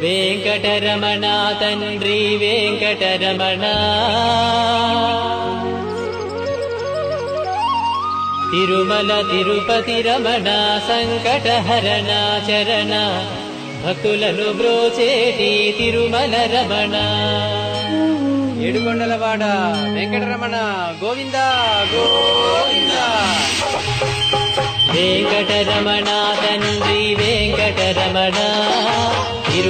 వెంకటరమణ తండ్రి వెంకటరమణ. తిరుమల తిరుపతి రమణ సంకటహరణ చరణ భక్తులను బ్రోచేటి తిరుమల రమణ. ఏడుకొండలవాడ వెంకటరమణ గోవింద గోవింద. వెంకటరమణ తండ్రి వెంకటరమణ.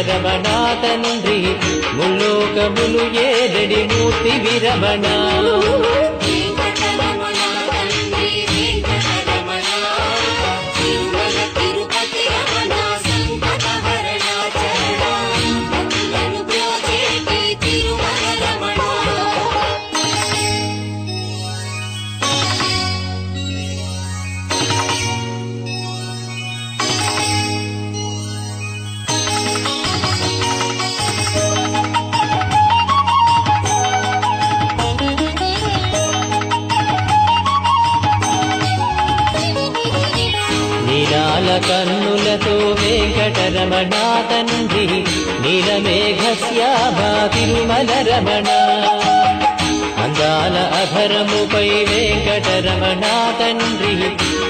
వెంకటరమణ తండ్రి ముల్లోకములు ఏదడి మూర్తి విరమణ నీలాల కన్నులతో వెంకటరమణ తండ్రి నీలమేఘశ్యాభా తిరుమల రమణ అందాల అధరముపై వెంకటరమణ తండ్రి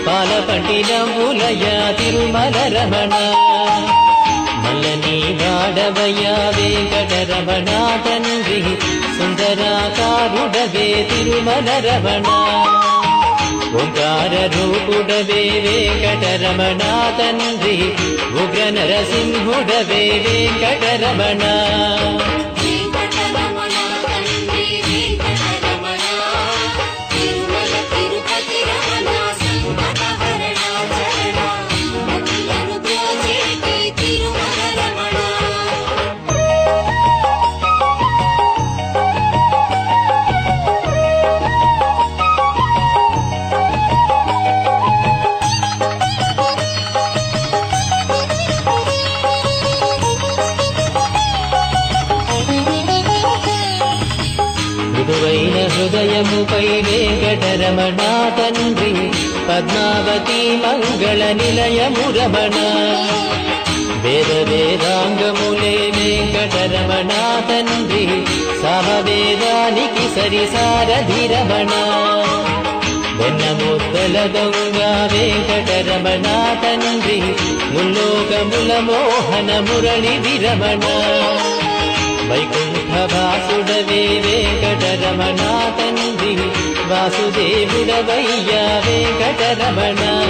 పాలపట్టినములయ తిరుమల రమణ మల్లని వాడవయ్య వెంకటరమణ తండ్రి సుందరాకారుడవే తిరుమల రమణ ఓంకార రూపుడవే వెంకటరమణ తండ్రి ఉగ్ర నరసింహుడవే వెంకటరమణ వెంకటరమణ హృదయముపై వెంకటరమణ తండ్రి. పద్మావతి మంగళ నిలయము రమణ. వేద వేదాంగములే వెంకటరమణ తండ్రి. సమవేదానికి సరిసారధి రమణ. వెన్నముద్దల దొంగ వెంకటరమణ తండ్రి. ముల్లోకముల మోహన మురళి విరమణ వైకుంఠ వాసుడవే వెంకటరమణ తండ్రి వాసుదేవుడవయ్యా వెంకటరమణ వెంకటరమణ.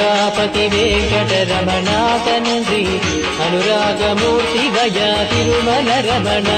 వెంకటరమణ తండ్రి అనురాగమూర్తి వయా తిరుమల రమణ.